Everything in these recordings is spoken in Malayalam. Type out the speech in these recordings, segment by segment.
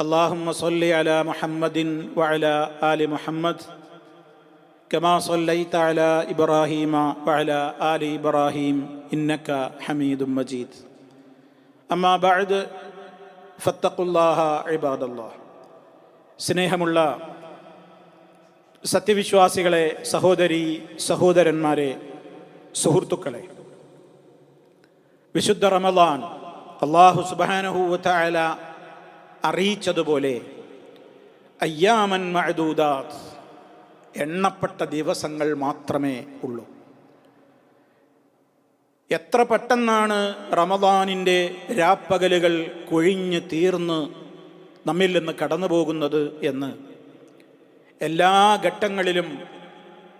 اللهم صل على محمد وعلى آل محمد كما صليت على إبراهيم وعلى آل إبراهيم إنك حميد مجيد أما بعد فاتقوا الله عباد الله സ്നേഹമുള്ള സത്യവിശ്വാസികളെ സഹോദരി സഹോദരന്മാരെ സുഹൃത്തുക്കളെ വിശുദ്ധ റമദാൻ അള്ളാഹു സുബാനഹൂവല അറിയിച്ചതുപോലെ അയ്യാമൻ മഅദൂദാത്ത് എണ്ണപ്പെട്ട ദിവസങ്ങൾ മാത്രമേ ഉള്ളൂ. എത്ര പെട്ടെന്നാണ് റമദാനിന്റെ രാപ്പകലുകൾ കൊഴിഞ്ഞ് തീർന്ന് നമ്മിൽ നിന്ന് കടന്നു പോകുന്നത് എന്ന്. എല്ലാ ഘട്ടങ്ങളിലും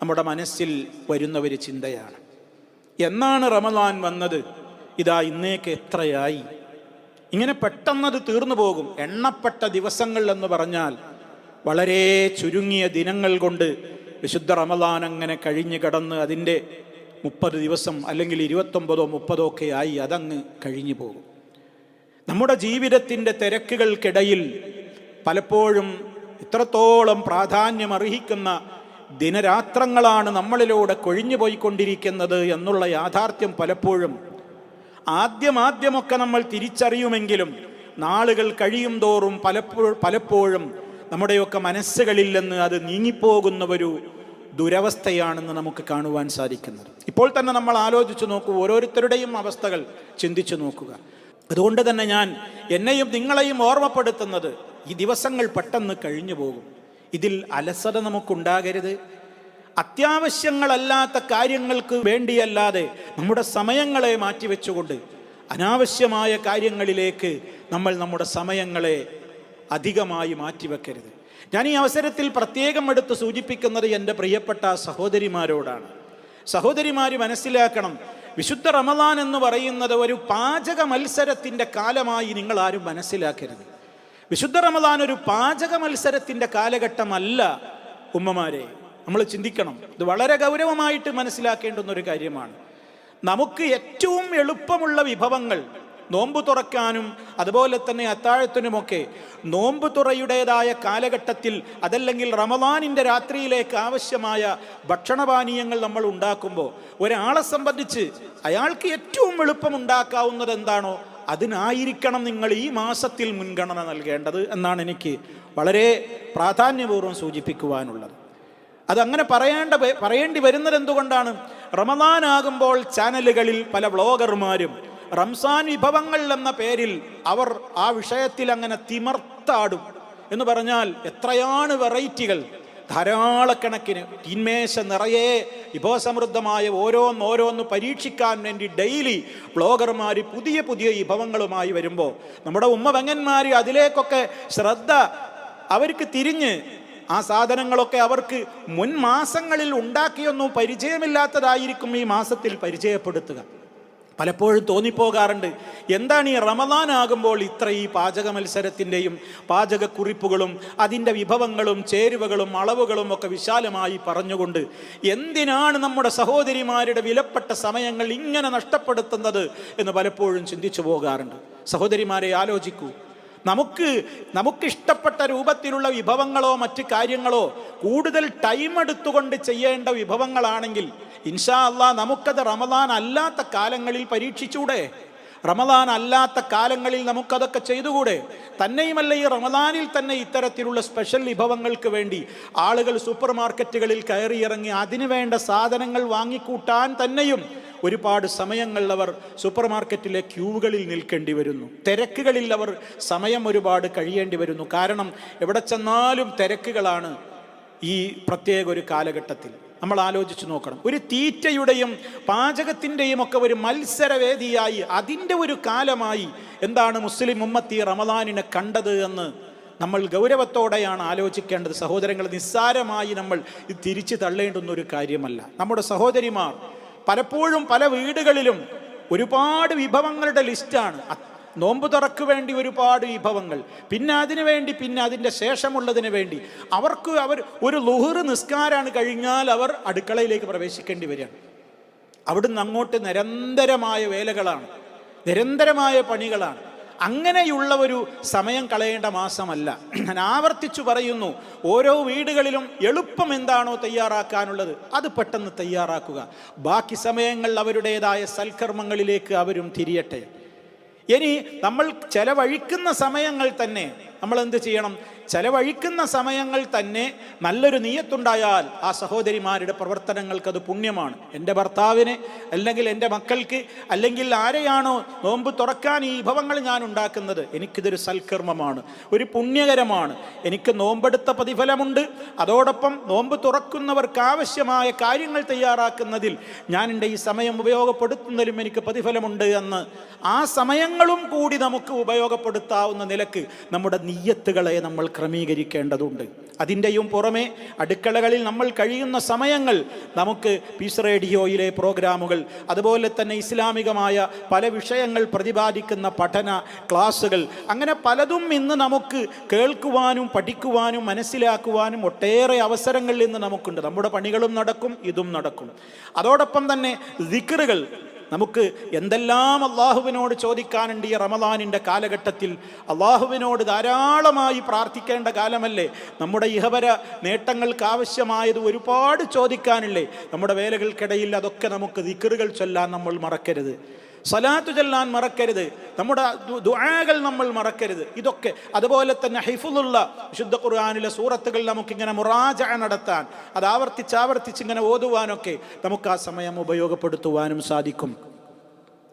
നമ്മുടെ മനസ്സിൽ വരുന്ന ഒരു ചിന്തയാണ്. എന്നാണ് റമദാൻ വന്നത്? ഇതാ ഇന്നേക്ക് എത്രയായി? ഇങ്ങനെ പെട്ടെന്നത് തീർന്നു പോകും. എണ്ണപ്പെട്ട ദിവസങ്ങൾ എന്ന് പറഞ്ഞാൽ വളരെ ചുരുങ്ങിയ ദിനങ്ങൾ കൊണ്ട് വിശുദ്ധ റമദാൻ അങ്ങനെ കഴിഞ്ഞ് കടന്ന് അതിന്റെ മുപ്പത് ദിവസം അല്ലെങ്കിൽ ഇരുപത്തൊമ്പതോ മുപ്പതോ ഒക്കെ ആയി അതങ്ങ് കഴിഞ്ഞു പോകും. നമ്മുടെ ജീവിതത്തിന്റെ തിരക്കുകൾക്കിടയിൽ പലപ്പോഴും ഇത്രത്തോളം പ്രാധാന്യം അർഹിക്കുന്ന ദിനരാത്രങ്ങളാണ് നമ്മളിലൂടെ കൊഴിഞ്ഞു പോയിക്കൊണ്ടിരിക്കുന്നത് എന്നുള്ള യാഥാർത്ഥ്യം പലപ്പോഴും ആദ്യമാദ്യമൊക്കെ നമ്മൾ തിരിച്ചറിയുമെങ്കിലും നാളുകൾ കഴിയും തോറും പലപ്പോഴും പലപ്പോഴും നമ്മുടെയൊക്കെ മനസ്സുകളിൽ നിന്ന് അത് നീങ്ങിപ്പോകുന്ന ഒരു ദുരവസ്ഥയാണെന്ന് നമുക്ക് കാണുവാൻ സാധിക്കുന്നത്. ഇപ്പോൾ തന്നെ നമ്മൾ ആലോചിച്ചു നോക്കൂ ഓരോരുത്തരുടെയും അവസ്ഥകൾ ചിന്തിച്ചു നോക്കുക. അതുകൊണ്ട് തന്നെ ഞാൻ എന്നെയും നിങ്ങളെയും ഓർമ്മപ്പെടുത്തുന്നത് ഈ ദിവസങ്ങൾ പെട്ടെന്ന് കഴിഞ്ഞു പോകും ഇതിൽ അലസത നമുക്കുണ്ടാകരുത്. അത്യാവശ്യങ്ങളല്ലാത്ത കാര്യങ്ങൾക്ക് വേണ്ടിയല്ലാതെ നമ്മുടെ സമയങ്ങളെ മാറ്റിവെച്ചുകൊണ്ട് അനാവശ്യമായ കാര്യങ്ങളിലേക്ക് നമ്മൾ നമ്മുടെ സമയങ്ങളെ അധികമായി മാറ്റിവെക്കരുത്. ഞാൻ ഈ അവസരത്തിൽ പ്രത്യേകം എടുത്ത് സൂചിപ്പിക്കുന്നത് എന്റെ പ്രിയപ്പെട്ട സഹോദരിമാരോടാണ്. സഹോദരിമാർ മനസ്സിലാക്കണം വിശുദ്ധ റമദാൻ എന്ന് പറയുന്നത് ഒരു പാചക മത്സരത്തിന്റെ കാലമായി നിങ്ങൾ ആരും മനസ്സിലാക്കരുത്. വിശുദ്ധ റമദാൻ ഒരു പാചക മത്സരത്തിന്റെ കാലഘട്ടമല്ല ഉമ്മമാരെ. നമ്മൾ ചിന്തിക്കണം. ഇത് വളരെ ഗൗരവമായിട്ട് മനസ്സിലാക്കേണ്ടുന്ന ഒരു കാര്യമാണ്. നമുക്ക് ഏറ്റവും എളുപ്പമുള്ള വിഭവങ്ങൾ നോമ്പ് തുറക്കാനും അതുപോലെ തന്നെ അത്താഴത്തിനുമൊക്കെ നോമ്പ് തുറയുടേതായ കാലഘട്ടത്തിൽ അതല്ലെങ്കിൽ റമദാനിന്റെ രാത്രിയിലേക്ക് ആവശ്യമായ ഭക്ഷണപാനീയങ്ങൾ നമ്മൾ ഉണ്ടാക്കുമ്പോൾ ഒരാളെ സംബന്ധിച്ച് അയാൾക്ക് ഏറ്റവും എളുപ്പം ഉണ്ടാക്കാവുന്നത് എന്താണോ അതിനായിരിക്കണം നിങ്ങൾ ഈ മാസത്തിൽ മുൻഗണന നൽകേണ്ടത് എന്നാണ് എനിക്ക് വളരെ പ്രാധാന്യപൂർവം സൂചിപ്പിക്കുവാനുള്ളത്. അതങ്ങനെ പറയേണ്ട പറയേണ്ടി വരുന്നത് എന്തുകൊണ്ടാണ്? റമദാനാകുമ്പോൾ ചാനലുകളിൽ പല വ്ളോഗർമാരും റംസാൻ വിഭവങ്ങൾ എന്ന പേരിൽ അവർ ആ വിഷയത്തിൽ അങ്ങനെ തിമർത്താടും. എന്ന് പറഞ്ഞാൽ എത്രയാണ് വെറൈറ്റികൾ? ധാരാളക്കണക്കിന് തീന്മേശ നിറയെ വിഭവസമൃദ്ധമായ ഓരോന്നോരോന്ന് പരീക്ഷിക്കാൻ വേണ്ടി ഡെയിലി ബ്ലോഗർമാർ പുതിയ പുതിയ വിഭവങ്ങളുമായി വരുമ്പോൾ നമ്മുടെ ഉമ്മവങ്ങന്മാർ അതിലേക്കൊക്കെ ശ്രദ്ധ അവർക്ക് തിരിഞ്ഞ് ആ സാധനങ്ങളൊക്കെ അവർക്ക് മുൻ മാസങ്ങളിൽ ഉണ്ടാക്കിയൊന്നും പരിചയമില്ലാത്തതായിരിക്കും ഈ മാസത്തിൽ പരിചയപ്പെടുത്തുക. പലപ്പോഴും തോന്നിപ്പോകാറുണ്ട് എന്താണ് ഈ റമദാൻ ആകുമ്പോൾ ഇത്ര ഈ പാചക മത്സരത്തിന്റെയും പാചകക്കുറിപ്പുകളും അതിന്റെ വിഭവങ്ങളും ചേരുവകളും അളവുകളും ഒക്കെ വിശാലമായി പറഞ്ഞുകൊണ്ട് എന്തിനാണ് നമ്മുടെ സഹോദരിമാരുടെ വിലപ്പെട്ട സമയങ്ങൾ ഇങ്ങനെ നഷ്ടപ്പെടുത്തുന്നത് എന്ന് പലപ്പോഴും ചിന്തിച്ചു പോകാറുണ്ട്. സഹോദരിമാരെ ആലോചിക്കൂ നമുക്ക് നമുക്കിഷ്ടപ്പെട്ട രൂപത്തിലുള്ള വിഭവങ്ങളോ മറ്റ് കാര്യങ്ങളോ കൂടുതൽ ടൈം എടുത്തുകൊണ്ട് ചെയ്യേണ്ട വിഭവങ്ങളാണെങ്കിൽ ഇൻഷാ അള്ളാ നമുക്കത് റമദാൻ അല്ലാത്ത കാലങ്ങളിൽ പരീക്ഷിച്ചൂടെ റമദാൻ അല്ലാത്ത കാലങ്ങളിൽ നമുക്കതൊക്കെ ചെയ്തുകൂടെ. തന്നെയുമല്ല ഈ റമദാനിൽ തന്നെ ഇത്തരത്തിലുള്ള സ്പെഷ്യൽ വിഭവങ്ങൾക്ക് വേണ്ടി ആളുകൾ സൂപ്പർ മാർക്കറ്റുകളിൽ കയറിയിറങ്ങി അതിനു വേണ്ട സാധനങ്ങൾ വാങ്ങിക്കൂട്ടാൻ തന്നെയും ഒരുപാട് സമയങ്ങളിൽ അവർ സൂപ്പർ മാർക്കറ്റിലെ ക്യൂകളിൽ നിൽക്കേണ്ടി വരുന്നു. തിരക്കുകളിൽ അവർ സമയം ഒരുപാട് കഴിയേണ്ടി വരുന്നു. കാരണം എവിടെ ചെന്നാലും തിരക്കുകളാണ് ഈ പ്രത്യേക ഒരു കാലഘട്ടത്തിൽ. നമ്മൾ ആലോചിച്ച് നോക്കണം. ഒരു തീറ്റയുടെയും പാചകത്തിന്റെയും ഒക്കെ ഒരു മത്സരവേദിയായി അതിന്റെ ഒരു കാലമായി എന്താണ് മുസ്ലിം ഉമ്മത്തി റമദാനിനെ കണ്ടത് എന്ന് നമ്മൾ ഗൗരവത്തോടെയാണ് ആലോചിക്കേണ്ടത്. സഹോദരങ്ങൾ നിസ്സാരമായി നമ്മൾ തിരിച്ചു തള്ളേണ്ടുന്ന ഒരു കാര്യമല്ല. നമ്മുടെ സഹോദരിമാർ പലപ്പോഴും പല വീടുകളിലും ഒരുപാട് വിഭവങ്ങളുടെ ലിസ്റ്റാണ്. നോമ്പ് തുറക്ക് വേണ്ടി ഒരുപാട് വിഭവങ്ങൾ. പിന്നെ അതിനു വേണ്ടി പിന്നെ അതിന്റെ ശേഷമുള്ളതിന് വേണ്ടി. അവർക്ക് അവർ ഒരു ലുഹുറ് നിസ്കാരാണ് കഴിഞ്ഞാൽ അവർ അടുക്കളയിലേക്ക് പ്രവേശിക്കേണ്ടി വരികയാണ് അവിടുന്ന് അങ്ങോട്ട് നിരന്തരമായ വേലകളാണ്. നിരന്തരമായ പണികളാണ്. അങ്ങനെയുള്ള ഒരു സമയം കളയേണ്ട മാസമല്ല. ഞാൻ ആവർത്തിച്ചു പറയുന്നു ഓരോ വീടുകളിലും എളുപ്പം എന്താണോ തയ്യാറാക്കാനുള്ളത് അത് പെട്ടെന്ന് തയ്യാറാക്കുക. ബാക്കി സമയങ്ങൾ അവരുടേതായ സൽക്കർമ്മങ്ങളിലേക്ക് അവരും തിരിയട്ടെ. ഇനി നമ്മൾ ചെലവഴിക്കുന്ന സമയങ്ങൾ തന്നെ നമ്മൾ എന്ത് ചെയ്യണം? ചെലവഴിക്കുന്ന സമയങ്ങൾ തന്നെ നല്ലൊരു നീയത്തുണ്ടായാൽ ആ സഹോദരിമാരുടെ പ്രവർത്തനങ്ങൾക്ക് അത് പുണ്യമാണ്. എന്റെ ഭർത്താവിന് അല്ലെങ്കിൽ എന്റെ മക്കൾക്ക് അല്ലെങ്കിൽ ആരെയാണോ നോമ്പ് തുറക്കാൻ ഈ വിഭവങ്ങൾ ഞാൻ ഉണ്ടാക്കുന്നത് എനിക്കിതൊരു സൽക്കർമ്മമാണ് ഒരു പുണ്യകരമാണ്. എനിക്ക് നോമ്പെടുത്ത പ്രതിഫലമുണ്ട്. അതോടൊപ്പം നോമ്പ് തുറക്കുന്നവർക്ക് ആവശ്യമായ കാര്യങ്ങൾ തയ്യാറാക്കുന്നതിൽ ഞാൻ എന്റെ ഈ സമയം ഉപയോഗപ്പെടുത്തുന്നതിലും എനിക്ക് പ്രതിഫലമുണ്ട് എന്ന് ആ സമയങ്ങളും കൂടി നമുക്ക് ഉപയോഗപ്പെടുത്താവുന്ന നിലയ്ക്ക് നമ്മുടെ നീയത്തുകളെ നമ്മൾ ക്രമീകരിക്കേണ്ടതുണ്ട്. അതിന്റെയും പുറമെ അടുക്കളകളിൽ നമ്മൾ കഴിയുന്ന സമയങ്ങൾ നമുക്ക് പീസ് റേഡിയോയിലെ പ്രോഗ്രാമുകൾ അതുപോലെ തന്നെ ഇസ്ലാമികമായ പല വിഷയങ്ങൾ പ്രതിപാദിക്കുന്ന പഠന ക്ലാസ്സുകൾ അങ്ങനെ പലതും ഇന്ന് നമുക്ക് കേൾക്കുവാനും പഠിക്കുവാനും മനസ്സിലാക്കുവാനും ഒട്ടേറെ അവസരങ്ങൾ ഇന്ന് നമുക്കുണ്ട്. നമ്മുടെ പണികളും നടക്കും ഇതും നടക്കും. അതോടൊപ്പം തന്നെ ദിക്റുകൾ നമുക്ക് എന്തെല്ലാം അള്ളാഹുവിനോട് ചോദിക്കാനുണ്ട് ഈ റമദാനിന്റെ കാലഘട്ടത്തിൽ? അള്ളാഹുവിനോട് ധാരാളമായി പ്രാർത്ഥിക്കേണ്ട കാലമല്ലേ? നമ്മുടെ ഇഹപര നേട്ടങ്ങൾക്ക് ആവശ്യമായത് ഒരുപാട് ചോദിക്കാനില്ലേ? നമ്മുടെ വേലകൾക്കിടയിൽ അതൊക്കെ നമുക്ക് ദിക്കറുകൾ ചൊല്ലാൻ നമ്മൾ മറക്കരുത്. സലാത്തു ചെല്ലാൻ മറക്കരുത്. നമ്മുടെ ദുആകൾ നമ്മൾ മറക്കരുത്. ഇതൊക്കെ അതുപോലെ തന്നെ ഹൈഫുള്ള വിശുദ്ധ ഖുർആാനിലെ സൂറത്തുകൾ നമുക്കിങ്ങനെ മുറാജ നടത്താൻ അത് ആവർത്തിച്ച് ആവർത്തിച്ച് ഇങ്ങനെ ഓതുവാനൊക്കെ നമുക്ക് ആ സമയം ഉപയോഗപ്പെടുത്തുവാനും സാധിക്കും.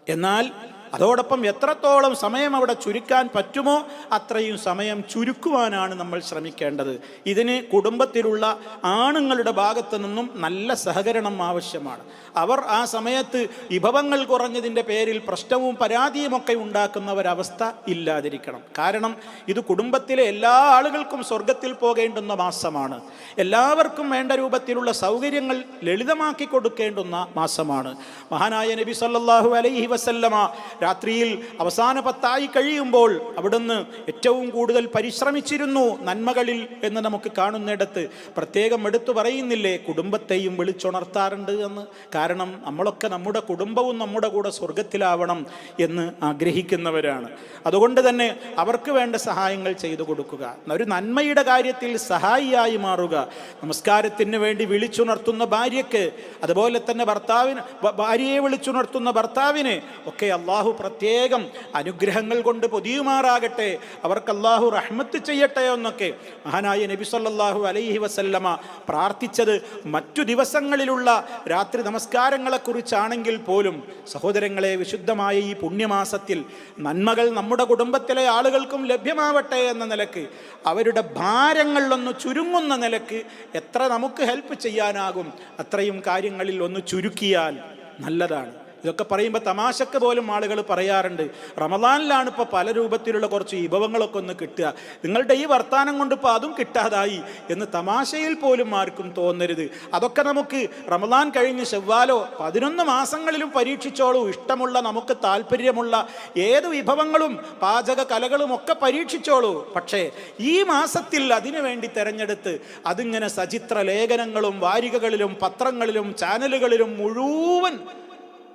എന്നാൽ അതോടൊപ്പം എത്രത്തോളം സമയം അവിടെ ചുരുക്കാൻ പറ്റുമോ അത്രയും സമയം ചുരുക്കുവാനാണ് നമ്മൾ ശ്രമിക്കേണ്ടത്. ഇതിന് കുടുംബത്തിലുള്ള ആണുങ്ങളുടെ ഭാഗത്തു നിന്നും നല്ല സഹകരണം ആവശ്യമാണ്. അവർ ആ സമയത്ത് വിഭവങ്ങൾ കുറഞ്ഞതിന്റെ പേരിൽ പ്രശ്നവും പരാതിയുമൊക്കെ ഉണ്ടാക്കുന്ന ഒരവസ്ഥ ഇല്ലാതിരിക്കണം. കാരണം ഇത് കുടുംബത്തിലെ എല്ലാ ആളുകൾക്കും സ്വർഗത്തിൽ പോകേണ്ടുന്ന മാസമാണ്. എല്ലാവർക്കും വേണ്ട രൂപത്തിലുള്ള സൗകര്യങ്ങൾ ലളിതമാക്കി കൊടുക്കേണ്ടുന്ന മാസമാണ്. മഹാനായ നബി സല്ലാഹു അലൈഹി വസല്ലമ രാത്രിയിൽ അവസാന പത്തായി കഴിയുമ്പോൾ അവിടുന്ന് ഏറ്റവും കൂടുതൽ പരിശ്രമിച്ചിരുന്നു നന്മകളിൽ എന്ന് നമുക്ക് കാണുന്നിടത്ത്. പ്രത്യേകം എടുത്തു പറയുന്നില്ലേ കുടുംബത്തെയും വിളിച്ചുണർത്താറുണ്ട് എന്ന്. കാരണം നമ്മളൊക്കെ നമ്മുടെ കുടുംബവും നമ്മുടെ കൂടെ സ്വർഗത്തിലാവണം എന്ന് ആഗ്രഹിക്കുന്നവരാണ്. അതുകൊണ്ട് തന്നെ അവർക്ക് വേണ്ട സഹായങ്ങൾ ചെയ്തു കൊടുക്കുക. ഒരു നന്മയുടെ കാര്യത്തിൽ സഹായിയായി മാറുക. നമസ്കാരത്തിന് വേണ്ടി വിളിച്ചുണർത്തുന്ന ഭാര്യയ്ക്ക് അതുപോലെ തന്നെ ഭർത്താവിന് ഭാര്യയെ വിളിച്ചുണർത്തുന്ന ഭർത്താവിന് ഒക്കെ അള്ളാഹു പ്രത്യേകം അനുഗ്രഹങ്ങൾ കൊണ്ട് പൊതിയുമാറാകട്ടെ. അവർക്ക് അള്ളാഹു റഹ്മത്ത് ചെയ്യട്ടെ എന്നൊക്കെ മഹാനായ നബി സല്ലാഹു അലൈഹി വസല്ലമ പ്രാർത്ഥിച്ചത്. മറ്റു ദിവസങ്ങളിലുള്ള രാത്രി നമസ്കാരങ്ങളെക്കുറിച്ചാണെങ്കിൽ പോലും സഹോദരങ്ങളെ വിശുദ്ധമായ ഈ പുണ്യമാസത്തിൽ നന്മകൾ നമ്മുടെ കുടുംബത്തിലെ ആളുകൾക്കും ലഭ്യമാവട്ടെ എന്ന നിലയ്ക്ക് അവരുടെ ഭാരങ്ങളിലൊന്ന് ചുരുങ്ങുന്ന നിലയ്ക്ക് എത്ര നമുക്ക് ഹെൽപ്പ് ചെയ്യാനാകും. അത്രയും കാര്യങ്ങളിൽ ഒന്ന് ചുരുക്കിയാൽ നല്ലതാണ്. ഇതൊക്കെ പറയുമ്പോൾ തമാശക്ക് പോലും ആളുകൾ പറയാറുണ്ട്. റമദാനിലാണ് ഇപ്പോൾ പല രൂപത്തിലുള്ള കുറച്ച് വിഭവങ്ങളൊക്കെ ഒന്ന് കിട്ടുക. നിങ്ങളുടെ ഈ വർത്തമാനം കൊണ്ട് ഇപ്പോൾ അതും കിട്ടാതായി എന്ന് തമാശയിൽ പോലും ആർക്കും തോന്നരുത്. അതൊക്കെ നമുക്ക് റമദാൻ കഴിഞ്ഞ് ചെവ്വാലോ പതിനൊന്ന് മാസങ്ങളിലും പരീക്ഷിച്ചോളൂ. ഇഷ്ടമുള്ള നമുക്ക് താല്പര്യമുള്ള ഏത് വിഭവങ്ങളും പാചക കലകളും ഒക്കെ പരീക്ഷിച്ചോളൂ. പക്ഷേ ഈ മാസത്തിൽ അതിനു വേണ്ടി തിരഞ്ഞെടുത്ത് അതിങ്ങനെ സചിത്ര ലേഖനങ്ങളും വാരികകളിലും പത്രങ്ങളിലും ചാനലുകളിലും മുഴുവൻ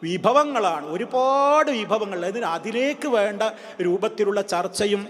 വിഭവങ്ങളാണ്. ഒരുപാട് വിഭവങ്ങൾ. അതിന് അതിലേക്ക് വേണ്ട രൂപത്തിലുള്ള ചർച്ചയും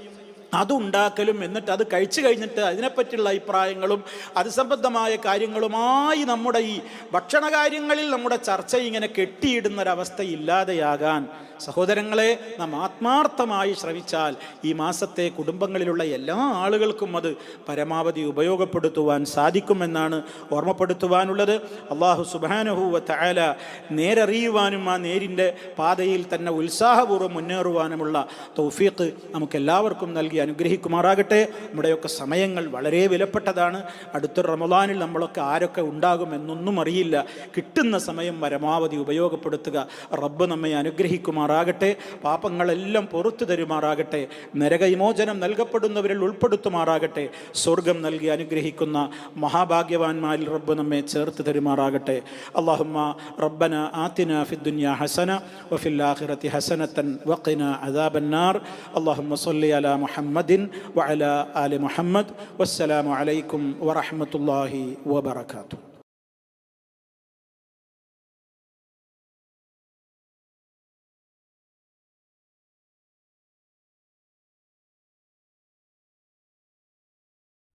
അതുണ്ടാക്കലും എന്നിട്ട് അത് കഴിച്ചു കഴിഞ്ഞിട്ട് അതിനെപ്പറ്റിയുള്ള അഭിപ്രായങ്ങളും അത് സംബന്ധമായ കാര്യങ്ങളുമായി നമ്മുടെ ഈ ഭക്ഷണ കാര്യങ്ങളിൽ നമ്മുടെ ചർച്ച ഇങ്ങനെ കെട്ടിയിടുന്ന ഒരവസ്ഥ ഇല്ലാതെയാകാൻ സഹോദരങ്ങളെ നാം ആത്മാർത്ഥമായി ശ്രമിച്ചാൽ ഈ മാസത്തെ കുടുംബങ്ങളിലുള്ള എല്ലാ ആളുകൾക്കും അത് പരമാവധി ഉപയോഗപ്പെടുത്തുവാൻ സാധിക്കുമെന്നാണ് ഓർമ്മപ്പെടുത്തുവാനുള്ളത്. അള്ളാഹു സുബാനുഹൂവ തയാല നേരറിയുവാനും ആ നേരിന്റെ പാതയിൽ തന്നെ ഉത്സാഹപൂർവം മുന്നേറുവാനുമുള്ള തൗഫീഖ് നമുക്കെല്ലാവർക്കും നൽകി അനുഗ്രഹിക്കുമാറാകട്ടെ. നമ്മുടെയൊക്കെ സമയങ്ങൾ വളരെ വിലപ്പെട്ടതാണ്. അടുത്ത റമദാനിൽ നമ്മളൊക്കെ ആരൊക്കെ ഉണ്ടാകുമെന്നൊന്നും അറിയില്ല. കിട്ടുന്ന സമയം പരമാവധി ഉപയോഗപ്പെടുത്തുക. റബ്ബ് നമ്മെ അനുഗ്രഹിക്കുമാറാകട്ടെ. തരുമാറാകട്ടെ. പാപങ്ങളെല്ലാം പുറത്തു തരുമാറാകട്ടെ. നരകവിമോചനം നൽകപ്പെടുന്നവരിൽ ഉൾപ്പെടുത്തുമാറാകട്ടെ. സ്വർഗം നൽകി അനുഗ്രഹിക്കുന്ന മഹാഭാഗ്യവാന്മാരിൽ റബ്ബ് നമ്മെ ചേർത്ത് തരുമാറാകട്ടെ. അള്ളാഹുമ്മ റബ്ബന ആത്തിന ഫിദ്ദുന്യ ഹസന വഫിൽ ആഖിറത്തി ഹസനത്തൻ വഖിന അദാബന്നാർ. അള്ളാഹുമ്മ സ്വല്ലി അല മുഹമ്മദിൻ വഅലാ ആലി മുഹമ്മദ്. വസ്സലാമു അലൈക്കും വറഹ്മത്തുള്ളാഹി വബറകാതുഹു.